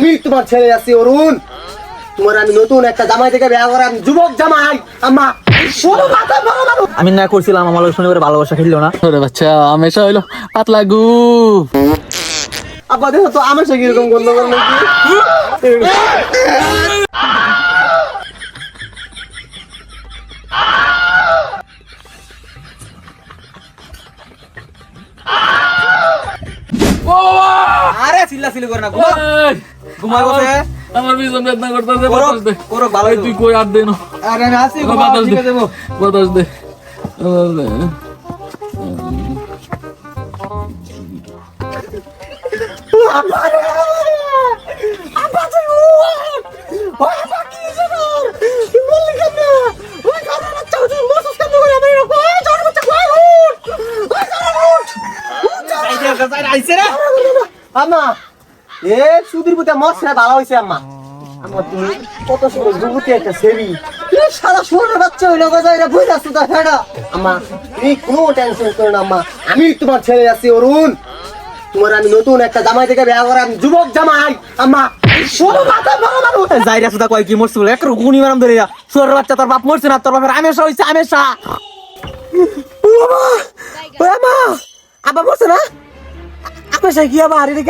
আমি তোমার ছেলে আছি অরুণ। তোমার আমি নতুন একটা জামাই থেকে বিয়া করা আমি যুবক জামাই। আম্মা আমি না করছিলাম আমার লোক শনিবার ভালোবাসা খেললো না। ওরে বাচ্চা হামেশা হইল পাতলা গু। আব্বা দেখো তো আমার সঙ্গে এরকম গন্ধ করে নাকি আরে চিল্লা চিল্লি করে না ঘুমাই বসে? আমার ভীষণ বেদনা করতেছে বাতাস দে। করো, ভালো তুই কই আর দে না। আরে আমি আসি বাতাস দে। বাতাস দে। আমি এ, সুধীর পুতে মরছে ভালো হইছে, আম্মা। আম্মা, তুমি কত সুন্দর একটা সেবি। এ, সারা সুরের বাচ্চা হইল গো, যাইরা বুঝা সুদা ফেডা। আম্মা, তুমি কোনো টেনশন করো না, আম্মা। আমি তোমার ছেলে আছি, অরুণ। তোমার আমি নতুন একটা জামাই থেকে বিয়া করা যুবক জামাই, আম্মা। কয় কি বাচ্চা তোর বাপ তোর আমেশা না? সে কি আবার? এটা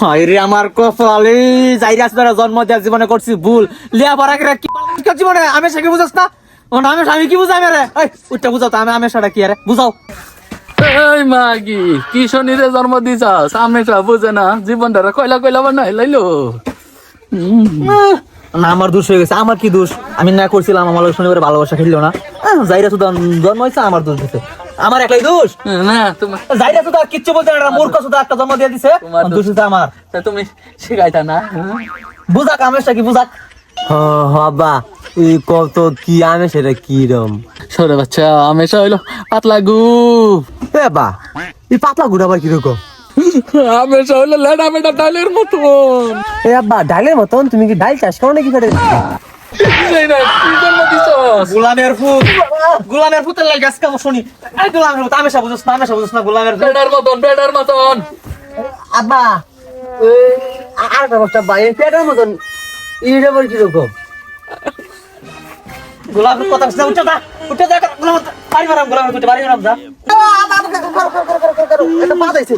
হায় রে আমার কপালে যাইরা সুদা জন্ম দেওয়ার জীবনে করছি ভুল। লিয়া কি জীবনে? আমেশা কি বুঝাস না? ও না আমি কি বুঝাই রে এই উঠটা বুঝাও তো আমি আমেশাটা কি আরে? বুঝাও। এই মাগি কি শনিরে জন্ম দিছাস? হামেশা বুঝে না জীবনটা কয়লা কয়লা বানাই লাইলো। না আমার দোষ হয়ে গেছে। আমার কি দোষ? আমি না করছিলাম আমার শনিবার ভালোবাসা খেললো না। আহ, যাইরা জন্ম হয়েছে আমার দোষ আমার একলাই দোষ? না তোমার যাইরা সুদা কিচ্ছু বলতে না মূর্খ সুদা একটা জন্ম দিয়ে দিছে। দোষ। হচ্ছে আমার। তা তুমি শিখাইতা না বুঝাক আমেশা কি বুঝাক? বাবা এই কত কি আমি সেটা কি রম সরে বাচ্চা হামেশা হইল পাতলা গু এ বা এই পাতলা গুড় আবার কীরকম? হামেশা হইল লেডা বেটা ডালের মতন। এ আব্বা ডালের মতন? তুমি কি ডাল চাষ করো নাকি ফেটে গোলামের ফুট গোলামের ফুটের লাগে গাছ কামো শুনি এই গোলামের ফুট আমেশা বুঝছ না আমেশা বুঝছ না গোলামের বেটার মতন বেটার মতন আব্বা আর একটা কথা ভাই এই পেটের মতন এটা আবার কীরকম গোলামের কথা বুঝছ উঠে যা উঠে যা গোলামের বাড়ি মারাম গোলামের ফুটে বাড়ি মারাম যা এটা পাতাইছে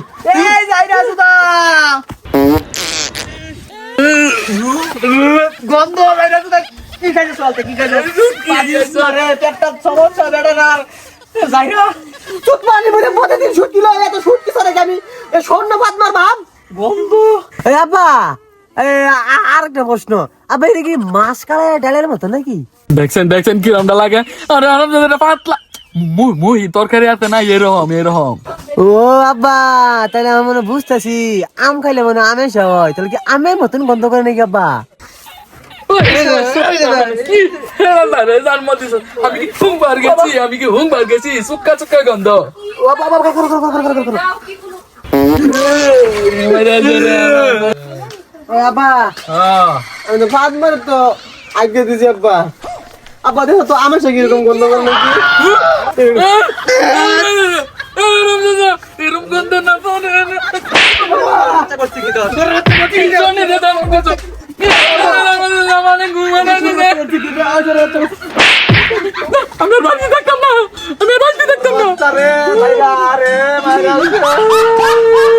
এই যাইরা সুদা গন্ধ সুদা কি চলতে কি পাজিস রে? পেটটা সমস্যা প্রতিদিন কিলো এত কি আমি। এ স্বর্ণ ভাব আব্বা আর একটা প্রশ্ন। আব্বা এটা কি মাছ কালা ডালের মতো নাকি? দেখছেন দেখছেন কিরমটা লাগে? আরে আরাম দাদা পাতলা। মুই মুই তরকারি আছে না এরকম এরকম। ও আব্বা তাহলে আমি মনে বুঝতেছি। আম খাইলে মনে হয় আমের হয়। তাহলে কি আমের মতন গন্ধ করে নাকি আব্বা? আমি কি হুংবার গেছি আমি কি হুংবার গেছি সুক্কা সুক্কা গন্ধ আব্বা আব্বা করো করো করো করো করো ও আব্বা হ্যাঁ আমি তো ফাঁদ মারে তো আগে দিছি আব্বা আব্বা দেখো তো আমার সঙ্গে এরকম গন্ধ করে নাকি গন্ধ না পানে আচ্ছা করছি কি তো শোনে রে দাম কত মানে ঘুমানো আমি বাড়ি থাকতাম না। আমি বাড়িতে থাকতাম না। আরে আরে